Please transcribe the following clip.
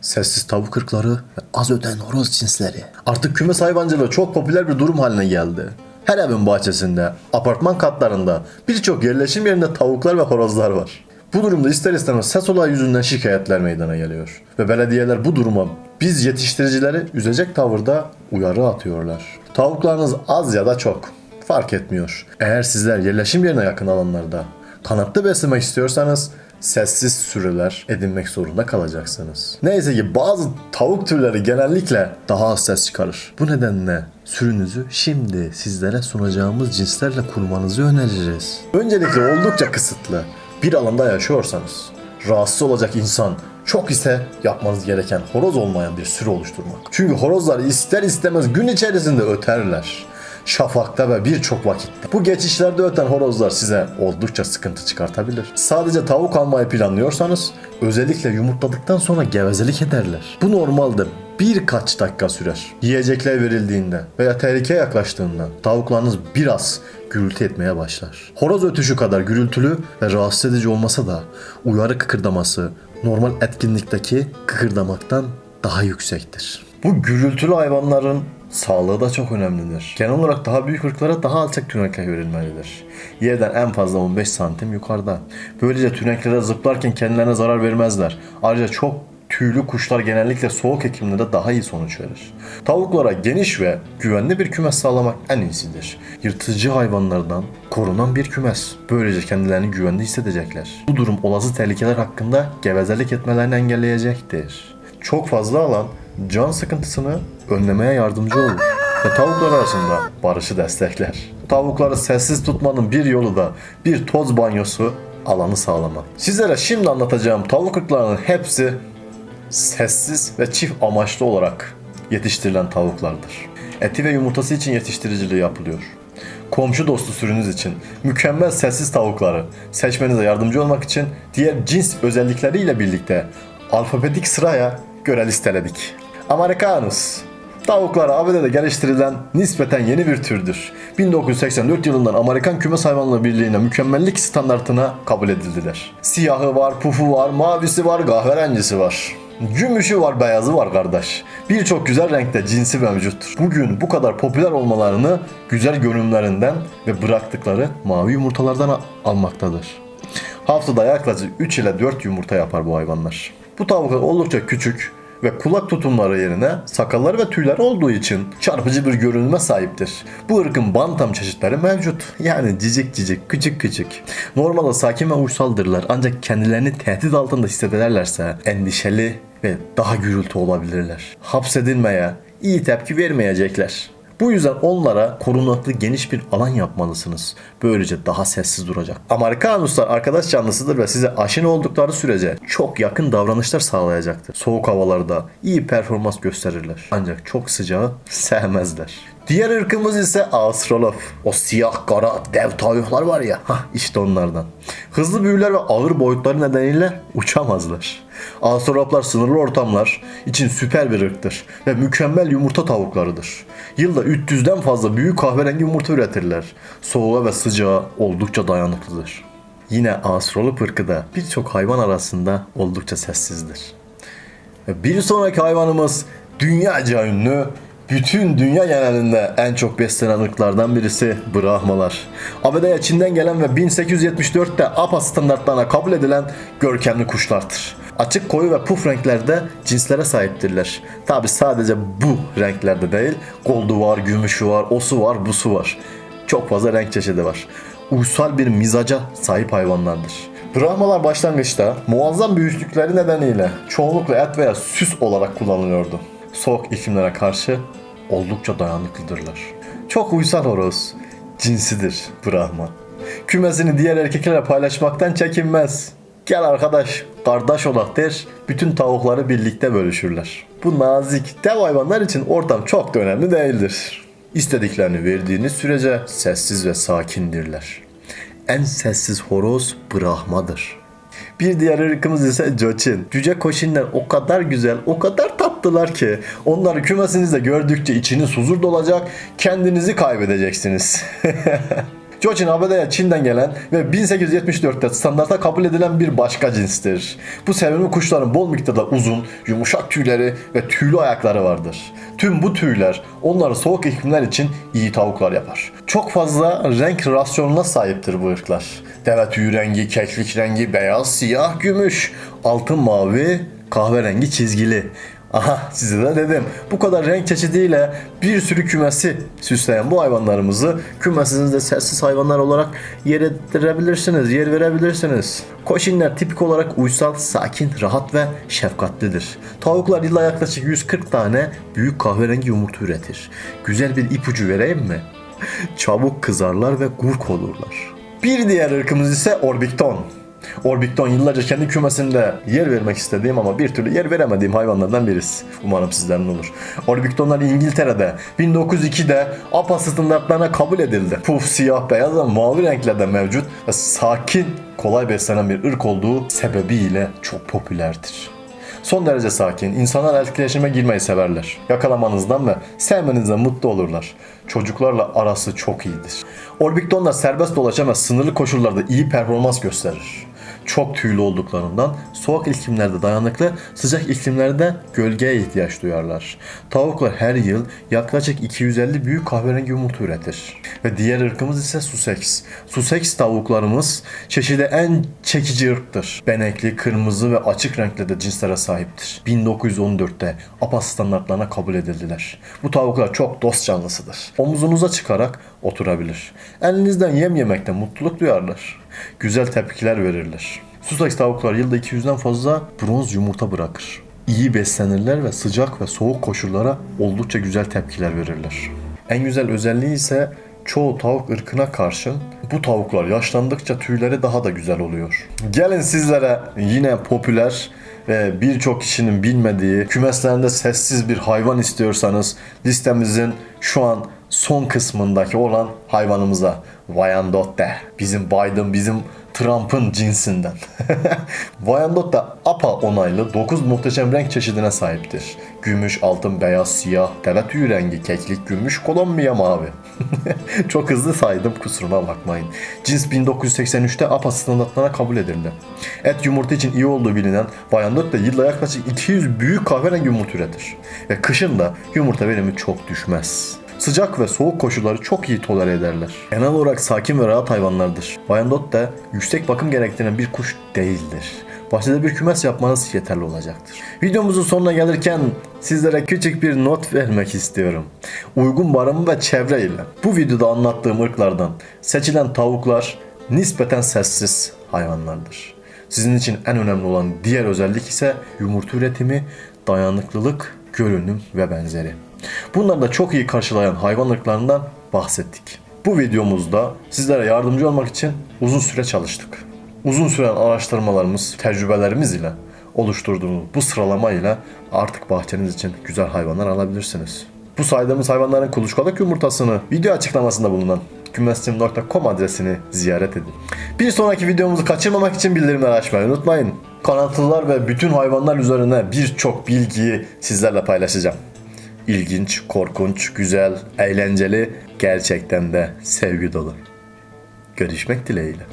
Sessiz tavuk ırkları ve az öten horoz cinsleri. Artık kümes hayvancılığı çok popüler bir durum haline geldi. Her evin bahçesinde, apartman katlarında, birçok yerleşim yerinde tavuklar ve horozlar var. Bu durumda ister istemez ses olayı yüzünden şikayetler meydana geliyor. Ve belediyeler bu duruma biz yetiştiricileri üzecek tavırda uyarı atıyorlar. Tavuklarınız az ya da çok fark etmiyor. Eğer sizler yerleşim yerine yakın alanlarda kanatlı beslemek istiyorsanız sessiz sürüler edinmek zorunda kalacaksınız. Neyse ki bazı tavuk türleri genellikle daha az ses çıkarır. Bu nedenle sürünüzü şimdi sizlere sunacağımız cinslerle kurmanızı öneririz. Öncelikle oldukça kısıtlı bir alanda yaşıyorsanız rahatsız olacak insan çok ise yapmanız gereken horoz olmayan bir sürü oluşturmak. Çünkü horozlar ister istemez gün içerisinde öterler şafakta ve birçok vakitte. Bu geçişlerde öten horozlar size oldukça sıkıntı çıkartabilir. Sadece tavuk almayı planlıyorsanız özellikle yumurtladıktan sonra gevezelik ederler. Bu normalde birkaç dakika sürer. Yiyecekler verildiğinde veya tehlike yaklaştığında tavuklarınız biraz gürültü etmeye başlar. Horoz ötüşü kadar gürültülü ve rahatsız edici olmasa da uyarı kıkırdaması normal etkinlikteki kıkırdamaktan daha yüksektir. Bu gürültülü hayvanların sağlığı da çok önemlidir. Genel olarak daha büyük ırklara daha alçak tünekler verilmelidir. Yerden en fazla 15 santim yukarıda. Böylece tüneklere zıplarken kendilerine zarar vermezler. Ayrıca çok tüylü kuşlar genellikle soğuk iklimde daha iyi sonuç verir. Tavuklara geniş ve güvenli bir kümes sağlamak en iyisidir. Yırtıcı hayvanlardan korunan bir kümes. Böylece kendilerini güvende hissedecekler. Bu durum olası tehlikeler hakkında gevezelik etmelerini engelleyecektir. Çok fazla alan can sıkıntısını önlemeye yardımcı olur ve tavuklar arasında barışı destekler. Tavukları sessiz tutmanın bir yolu da bir toz banyosu alanı sağlamak. Sizlere şimdi anlatacağım tavuk ırklarının hepsi sessiz ve çift amaçlı olarak yetiştirilen tavuklardır. Eti ve yumurtası için yetiştiriciliği yapılıyor. Komşu dostu sürünüz için mükemmel sessiz tavukları seçmenize yardımcı olmak için diğer cins özellikleriyle birlikte alfabetik sıraya göre listeledik. Americanus Tavuklar ABD'de geliştirilen nispeten yeni bir türdür. 1984 yılından Amerikan Kümes Hayvanları Birliği'ne mükemmellik standartına kabul edildiler. Siyahı var, pufu var, mavisi var, kahverengisi var. Gümüşü var, beyazı var kardeş. Birçok güzel renkte cinsi mevcuttur. Bugün bu kadar popüler olmalarını güzel görünümlerinden ve bıraktıkları mavi yumurtalardan almaktadır. Haftada yaklaşık 3 ile 4 yumurta yapar bu hayvanlar. Bu tavuklar oldukça küçük ve kulak tutumları yerine sakalları ve tüyler olduğu için çarpıcı bir görünüme sahiptir. Bu ırkın bantam çeşitleri mevcut. Yani cicik cicik, küçük küçük. Normalde sakin ve uysaldırlar ancak kendilerini tehdit altında hissederlerse endişeli ve daha gürültü olabilirler. Hapsedilmeye iyi tepki vermeyecekler. Bu yüzden onlara korunaklı geniş bir alan yapmalısınız. Böylece daha sessiz duracak. Amerikanuslar arkadaş canlısıdır ve size aşina oldukları sürece çok yakın davranışlar sağlayacaktır. Soğuk havalarda iyi performans gösterirler. Ancak çok sıcağı sevmezler. Diğer ırkımız ise Australop. O siyah kara dev tavuklar var ya. Hah işte onlardan. Hızlı büyüler ve ağır boyutları nedeniyle uçamazlar. Australoplar sınırlı ortamlar için süper bir ırktır ve mükemmel yumurta tavuklarıdır. Yılda 300'den fazla büyük kahverengi yumurta üretirler. Soğuğa ve sıcağa oldukça dayanıklıdır. Yine Australop ırkı da birçok hayvan arasında oldukça sessizdir. Bir sonraki hayvanımız dünyaca ünlü, bütün dünya genelinde en çok beslenen ırklardan birisi Brahmalar. ABD'ye Çin'den gelen ve 1874'te APA standartlarına kabul edilen görkemli kuşlardır. Açık koyu ve puf renklerde cinslere sahiptirler. Tabi sadece bu renklerde değil, goldu var, gümüşü var, osu var, busu var. Çok fazla renk çeşidi var. Uysal bir mizaca sahip hayvanlardır. Brahmalar başlangıçta muazzam büyüklükleri nedeniyle çoğunlukla et veya süs olarak kullanılıyordu. Soğuk iklimlere karşı oldukça dayanıklıdırlar. Çok uysal horoz, cinsidir Brahma. Kümesini diğer erkeklerle paylaşmaktan çekinmez. Gel arkadaş, kardeş olak der, bütün tavukları birlikte bölüşürler. Bu nazik dev hayvanlar için ortam çok da önemli değildir. İstediklerini verdiğiniz sürece sessiz ve sakindirler. En sessiz horoz Brahmadır. Bir diğer ırkımız ise Joçin. Cüce koşinler o kadar güzel, o kadar tatlılar ki onları kümesinizde gördükçe içiniz huzur dolacak, kendinizi kaybedeceksiniz. Cocin ABD'ye Çin'den gelen ve 1874'te standarta kabul edilen bir başka cinstir. Bu sevimli kuşların bol miktarda uzun, yumuşak tüyleri ve tüylü ayakları vardır. Tüm bu tüyler onları soğuk iklimler için iyi tavuklar yapar. Çok fazla renk rasyonuna sahiptir bu ırklar. Deve tüyü rengi, keklik rengi, beyaz, siyah, gümüş, altın mavi, kahverengi çizgili. Aha size de dedim. Bu kadar renk çeşidiyle bir sürü kümesi süsleyen bu hayvanlarımızı kümesinizde sessiz hayvanlar olarak yer ettirebilirsiniz, yer verebilirsiniz. Koşinler tipik olarak uysal, sakin, rahat ve şefkatlidir. Tavuklar yılda yaklaşık 140 tane büyük kahverengi yumurta üretir. Güzel bir ipucu vereyim mi? Çabuk kızarlar ve gurk olurlar. Bir diğer ırkımız ise Orbicton. Orbicton yıllarca kendi kümesinde yer vermek istediğim ama bir türlü yer veremediğim hayvanlardan birisi. Umarım sizlerin olur. Orbictonlar İngiltere'de 1902'de APA standartlarına kabul edildi. Puf, siyah, beyaz ve mavi renklerde mevcut ve sakin, kolay beslenen bir ırk olduğu sebebiyle çok popülerdir. Son derece sakin, insanlar etkileşime girmeyi severler. Yakalamanızdan ve sevmenizden mutlu olurlar. Çocuklarla arası çok iyidir. Orbictonlar serbest dolaşan ve sınırlı koşullarda iyi performans gösterir. Çok tüylü olduklarından soğuk iklimlerde dayanıklı, sıcak iklimlerde gölgeye ihtiyaç duyarlar. Tavuklar her yıl yaklaşık 250 büyük kahverengi yumurta üretir. Ve diğer ırkımız ise Sussex. Sussex tavuklarımız çeşidi en çekici ırktır. Benekli, kırmızı ve açık renklerde cinslere sahiptir. 1914'te APA standartlarına kabul edildiler. Bu tavuklar çok dost canlısıdır. Omuzunuza çıkarak oturabilir. Elinizden yem yemekten mutluluk duyarlar. Güzel tepkiler verirler. Sussex tavuklar yılda 200'den fazla bronz yumurta bırakır. İyi beslenirler ve sıcak ve soğuk koşullara oldukça güzel tepkiler verirler. En güzel özelliği ise çoğu tavuk ırkına karşın bu tavuklar yaşlandıkça tüyleri daha da güzel oluyor. Gelin sizlere yine popüler ve birçok kişinin bilmediği kümeslerinde sessiz bir hayvan istiyorsanız listemizin şu an son kısmındaki olan hayvanımıza Wyandotte. Bizim Biden, bizim Trump'ın cinsinden. Wyandotte APA onaylı 9 muhteşem renk çeşidine sahiptir. Gümüş, altın, beyaz, siyah, deve tüyü rengi, keklik, gümüş, Kolombiya mavi. Çok hızlı saydım kusuruma bakmayın. Cins 1983'te APA standartlarına kabul edildi. Et yumurta için iyi olduğu bilinen Wyandotte yılda yaklaşık 200 büyük kahverengi yumurta üretir. Ve kışın da yumurta verimi çok düşmez. Sıcak ve soğuk koşulları çok iyi tolere ederler. Genel olarak sakin ve rahat hayvanlardır. Wyandotte yüksek bakım gerektiren bir kuş değildir. Bahçede bir kümes yapmanız yeterli olacaktır. Videomuzun sonuna gelirken sizlere küçük bir not vermek istiyorum. Uygun barınma ve çevre ile bu videoda anlattığım ırklardan seçilen tavuklar nispeten sessiz hayvanlardır. Sizin için en önemli olan diğer özellik ise yumurta üretimi, dayanıklılık, görünüm ve benzeri. Bunları da çok iyi karşılayan hayvan ırklarından bahsettik. Bu videomuzda sizlere yardımcı olmak için uzun süre çalıştık. Uzun süren araştırmalarımız, tecrübelerimiz ile oluşturduğumuz bu sıralama ile artık bahçeniz için güzel hayvanlar alabilirsiniz. Bu saydığımız hayvanların kuluçkalık yumurtasını video açıklamasında bulunan kümestim.com adresini ziyaret edin. Bir sonraki videomuzu kaçırmamak için bildirimleri açmayı unutmayın. Kanatlılar ve bütün hayvanlar üzerine birçok bilgiyi sizlerle paylaşacağım. İlginç, korkunç, güzel, eğlenceli, gerçekten de sevgi dolu. Görüşmek dileğiyle.